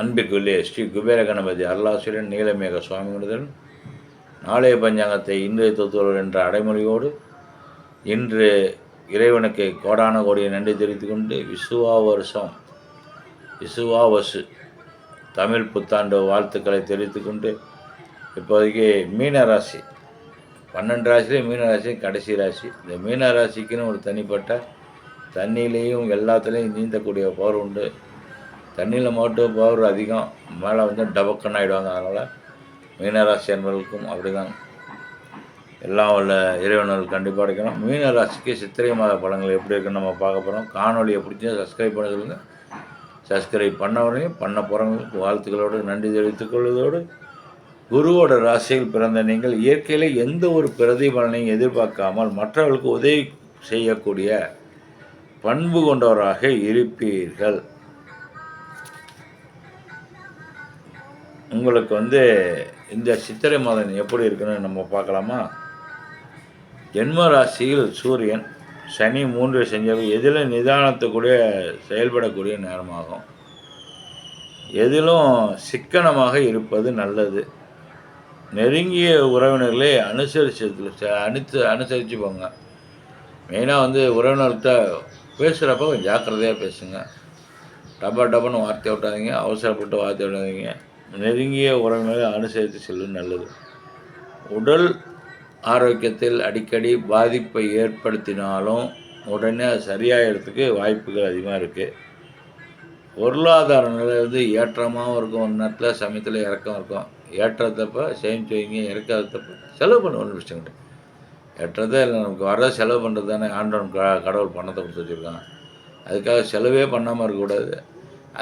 அன்பிற்குள்ளே ஸ்ரீ குபேர கணபதி அருளாசிரியன் நீலமேக சுவாமிகளுடன் நாளைய பஞ்சாங்கத்தை இன்றைய தத்துவர்கள் என்ற அடைமொழியோடு இன்று இறைவனுக்கு கோடான கோடியை நன்றி தெரிவித்துக் கொண்டு விசுவா வருஷம் தமிழ் புத்தாண்டு வாழ்த்துக்களை தெரிவித்து கொண்டு இப்போதைக்கு மீன ராசி பன்னெண்டு ராசிலேயும் மீன ராசி கடைசி ராசி. இந்த மீன ராசிக்குன்னு ஒரு தனிப்பட்ட தண்ணியிலையும் எல்லாத்துலேயும் நீந்தக்கூடிய பவர் உண்டு. தண்ணியில் மட்டும் பவர் அதிகம். மேலே வந்து டபக்குன்னு ஆகிடுவாங்க அதனால் மீனராசி என்பவர்களுக்கும் அப்படி தான் எல்லாம் உள்ள இறைவனர்கள் கண்டிப்பாக கிடைக்கணும் மீனராசிக்கு சித்திரை மாத படங்கள் எப்படி இருக்குன்னு நம்ம பார்க்க போகிறோம் காணொலியை பிடிச்சா சப்ஸ்கிரைப் பண்ண சொல்லுங்க சப்ஸ்கிரைப் பண்ணவரையும் பண்ண போகிறவங்களுக்கு வாழ்த்துக்களோடு நன்றி தெரிவித்துக் கொள்வதோடு குருவோட ராசியில் பிறந்த நீங்கள் இயற்கையில் எந்த ஒரு பிரதிபலனையும் எதிர்பார்க்காமல் மற்றவர்களுக்கு உதவி செய்யக்கூடிய பண்பு கொண்டவராக இருப்பீர்கள். உங்களுக்கு வந்து இந்த சித்திரை மாதம் எப்படி இருக்குன்னு நம்ம பார்க்கலாமா? ஜென்ம ராசியில் சூரியன் சனி மூன்று செஞ்சவை எதில் நிதானத்துக்கூடிய செயல்படக்கூடிய நேரமாகும். எதிலும் சிக்கனமாக இருப்பது நல்லது. நெருங்கிய உறவினர்களை அனுசரிச்சு அனுத்து அனுசரித்து போங்க மெயினாக வந்து உறவினர்கிட்ட பேசுகிறப்ப கொஞ்சம் ஜாக்கிரதையாக பேசுங்க. டப்பா டப்பான்னு வார்த்தை விட்டாதீங்க அவசரப்பட்டு வார்த்தை விடாதீங்க. நெருங்கிய உறவினரை அனுசரித்து செல்வது நல்லது. உடல் ஆரோக்கியத்தில் அடிக்கடி பாதிப்பை ஏற்படுத்தினாலும் உடனே அது சரியாகிறதுக்கு வாய்ப்புகள் அதிகமாக இருக்குது பொருளாதார நிலை வந்து ஏற்றமாகவும் இருக்கும். ஒரு நேரத்தில் சமயத்தில் இறக்கம் இருக்கும். ஏற்றத்தப்ப சேமித்து வைங்க இறக்காதப்ப செலவு பண்ண ஒன்றும் பிரச்சனை கிடையாது. ஏற்றதே இல்லை. நமக்கு வர செலவு பண்ணுறது தானே. ஆண்டவன் க கடவுள் பணத்தை கொடுத்து வச்சுருக்கான். அதுக்காக செலவே பண்ணாமல் இருக்கக்கூடாது.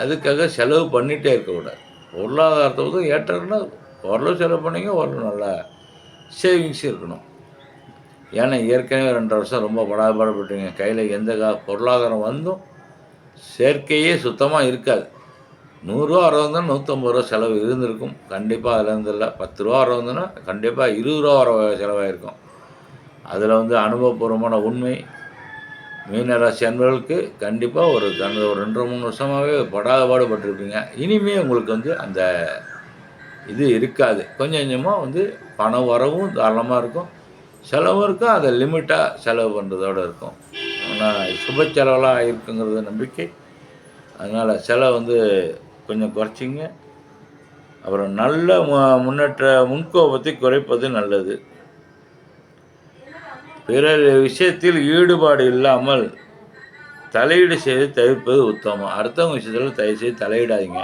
அதுக்காக செலவு பண்ணிகிட்டே இருக்கக்கூடாது. பொருளாதாரத்தை வந்து ஏற்றம்னா ஓரளவு செலவு பண்ணிங்க ஓரளவு நல்லா சேவிங்ஸ் இருக்கணும். ஏன்னா ஏற்கனவே ரெண்டு வருஷம் ரொம்ப படாபாடுபட்டீங்க கையில் எந்த கா பொருளாதாரம் வந்தும் சேர்க்கையே சுத்தமாக இருக்காது. நூறுரூவா அறுபதுனா நூற்றம்பது ரூபா செலவு இருந்திருக்கும். கண்டிப்பாக அதில் இருந்து இல்லை. பத்து ரூபா அறுபதுனா கண்டிப்பாக இருபது ரூபா வர செலவாயிருக்கும். அதில் வந்து அனுபவபூர்வமான உண்மை மீனராசி அன்பர்களுக்கு கண்டிப்பாக ஒரு கடந்த ஒரு ரெண்டு மூணு வருஷமாகவே படாத பாடுபட்டிருப்பீங்க. இனிமே உங்களுக்கு வந்து அந்த இது இருக்காது. கொஞ்சம் கொஞ்சமாக வந்து பணம் வரவும் தாராளமாக இருக்கும். செலவும் இருக்கும். அதை லிமிட்டாக செலவு பண்ணுறதோடு இருக்கும். ஆனால் சுப செலவெல்லாம் இருக்குங்கிறது நம்பிக்கை. அதனால் செலவு வந்து கொஞ்சம் குறைச்சிங்க. அப்புறம் நல்ல மு- முன்னேற்ற முன்கோபத்தை குறைப்பது நல்லது. பிறர் விஷயத்தில் ஈடுபாடு இல்லாமல் தலையீடு செய்து தவிர்ப்பது உத்தமம். அடுத்தவங்க விஷயத்தில் தயவு செய்து தலையிடாதீங்க.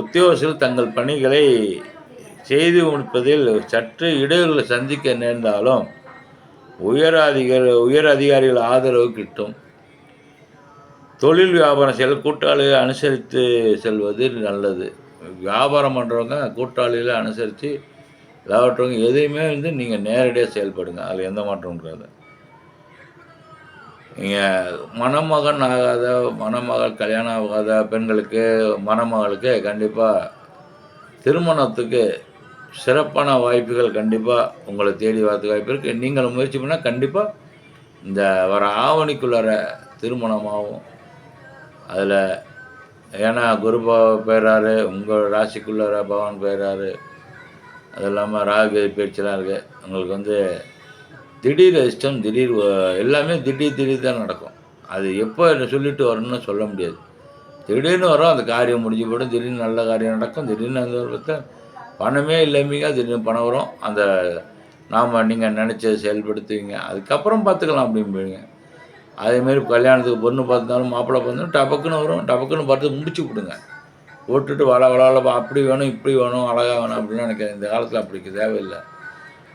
உத்தியோகத்தில் தங்கள் பணிகளை செய்து முடிப்பதில் சற்று இடையூறுகளை சந்திக்க நேர்ந்தாலும் உயர் அதிகாரி உயர் அதிகாரிகள் ஆதரவு கிட்டும். தொழில் வியாபாரம் செய்ய கூட்டாளிகளை அனுசரித்து செல்வது நல்லது. வியாபாரம் பண்ணுறவங்க கூட்டாளிகளை அனுசரித்து இதாகட்டவங்க எதையுமே வந்து நீங்கள் நேரடியாக செயல்படுங்க. அதில் எந்த மாற்றமும் கிடையாது நீங்கள் மணமகன் ஆகாத மணமகள் கல்யாணம் ஆகாத பெண்களுக்கு மணமகளுக்கு கண்டிப்பாக திருமணத்துக்கு சிறப்பான வாய்ப்புகள் கண்டிப்பாக உங்களை தேடி வரதுக்கு வாய்ப்பு இருக்குது நீங்கள் முயற்சி பண்ணால் கண்டிப்பாக இந்த வர ஆவணிக்குள்ளார திருமணமாகும் அதில் ஏன்னா குரு ப- பெயராரு உங்கள் ராசிக்குள்ளார பகவான் பெயராரு அது இல்லாமல் ராகு பேச்செல்லாம் இருக்குது உங்களுக்கு வந்து திடீர் இஷ்டம் திடீர் எல்லாமே திடீர் திடீர் தான் நடக்கும். அது எப்போ சொல்லிட்டு வரணும்னு சொல்ல முடியாது. திடீர்னு வரும் அந்த காரியம் முடிஞ்சு போய்டும். திடீர்னு நல்ல காரியம் நடக்கும். திடீர்னு அந்த பணமே இல்லாமீங்க திடீர்னு பணம் வரும். அந்த நாம் நீங்கள் நினச்சதை செயல்படுத்துவீங்க. அதுக்கப்புறம் பார்த்துக்கலாம் அப்படிம்பீங்க. அதேமாரி கல்யாணத்துக்கு பொண்ணு பார்த்தாலும் மாப்பிள்ளை பார்த்தாலும் டபக்குன்னு வரும். டபக்குன்னு பார்த்து முடிச்சு விடுங்க. விட்டுட்டு வள வளவளப்பா அப்படி வேணும் இப்படி வேணும் அழகாக வேணும் அப்படின்னு நினைக்கிறேன். இந்த காலத்தில் அப்படி தேவையில்லை.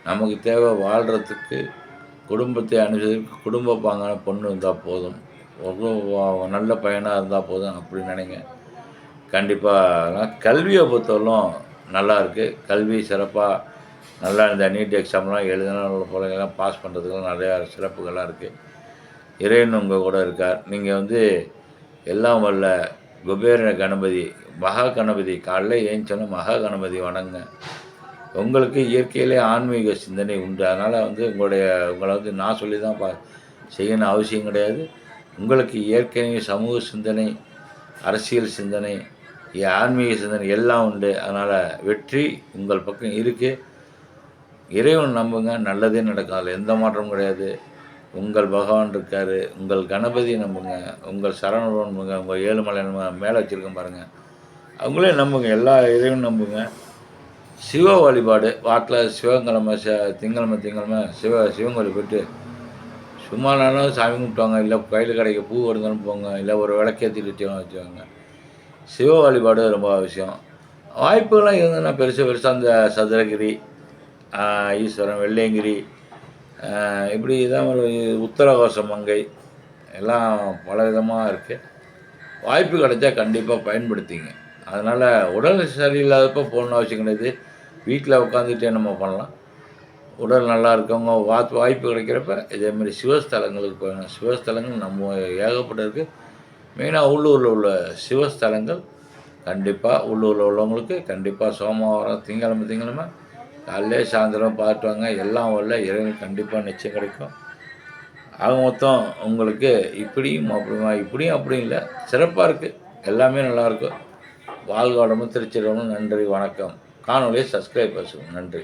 நமக்கு தேவை வாழ்கிறதுக்கு குடும்பத்தை அனுப்பிச்சதுக்கு குடும்ப பாங்கான பொண்ணு இருந்தால் போதும். ஒரு நல்ல பையனாக இருந்தால் போதும் அப்படி நினைங்க. கண்டிப்பாக கல்வியை பொறுத்தவரைக்கும் நல்லா இருக்குது கல்வி சிறப்பாக நல்லா இந்த நீட் எக்ஸாம்லாம் எழுதினா பிள்ளைங்கள்லாம் பாஸ் பண்ணுறதுக்கெல்லாம் நிறையா சிறப்புகள்லாம் இருக்குது இறைவன் உங்கள் கூட இருக்கார். நீங்கள் வந்து எல்லாம் வல்ல குபேர கணபதி மகா கணபதி காலைல ஏஞ்சோன்னா மகா கணபதி வணங்க. உங்களுக்கு இயற்கையிலே ஆன்மீக சிந்தனை உண்டு. அதனால் வந்து உங்களுடைய உங்களை வந்து நான் சொல்லி தான் பா செய்யணும் அவசியம் கிடையாது. உங்களுக்கு இயற்கையிலேயே சமூக சிந்தனை அரசியல் சிந்தனை ஆன்மீக சிந்தனை எல்லாம் உண்டு. அதனால் வெற்றி உங்கள் பக்கம் இருக்குது இறைவன் நம்புங்க. நல்லதே நடக்கும் அதில் எந்த மாற்றமும் கிடையாது. உங்கள் பகவான் இருக்கார் உங்கள் கணபதி நம்புங்க உங்கள் சரவணன் நம்புங்க உங்கள் ஏழுமலை நம்புங்க மேலே வச்சுருக்கோம் பாருங்கள் அவங்களே நம்புங்க எல்லா இதையும் நம்புங்க. சிவ வழிபாடு வாட்டில் சிவங்கிழமை ச திங்கிழமை திங்கிழமை சிவ சிவன் போயிட்டு சும்மா நானும் சாமி கும்பிட்டுவாங்க இல்லை கோயில் கடைக்கு பூ வருதுன்னு போங்க இல்லை ஒரு விளக்கேற்றிட்டு வச்சுவாங்க வச்சுவாங்க. சிவ வழிபாடு ரொம்ப அவசியம். வாய்ப்புகள்லாம் இருந்ததுன்னா பெருசு பெருசாக அந்த சதுரகிரி ஈஸ்வரன் வெள்ளையங்கிரி இப்படி தான் ஒரு உத்தரகோசம் மங்கை எல்லாம் பல விதமாக இருக்குது வாய்ப்பு கிடைச்சா கண்டிப்பாக பயன்படுத்திங்க. அதனால் உடல் சரியில்லாதப்போ போகணுன்னு அவசியம் கிடையாது. வீட்டில் உட்காந்துட்டே நம்ம பண்ணலாம். உடல் நல்லா இருக்கவங்க வா வாய்ப்பு கிடைக்கிறப்ப இதேமாரி சிவஸ்தலங்களுக்கு போயிடணும் சிவஸ்தலங்கள் நம்ம ஏகப்பட்ட இருக்குது மெயினாக உள்ளூரில் உள்ள சிவஸ்தலங்கள் கண்டிப்பாக உள்ளூரில் உள்ளவங்களுக்கு கண்டிப்பாக சோமவாரம் திங்கக்கிழமை திங்கிழமை காலையிலே சாயந்தரம் பார்த்துட்டு வாங்க எல்லாம் வரல. இறைவன் கண்டிப்பாக நிச்சயம் கிடைக்கும். ஆக மொத்தம் உங்களுக்கு இப்படியும் அப்படிமா இப்படியும் அப்படி இல்லை. சிறப்பாக இருக்குது எல்லாமே நல்லாயிருக்கும் வாழ்க வளமும் நன்றி. வணக்கம். காணொலியை சப்ஸ்கிரைப் பண்ணுங்க நன்றி.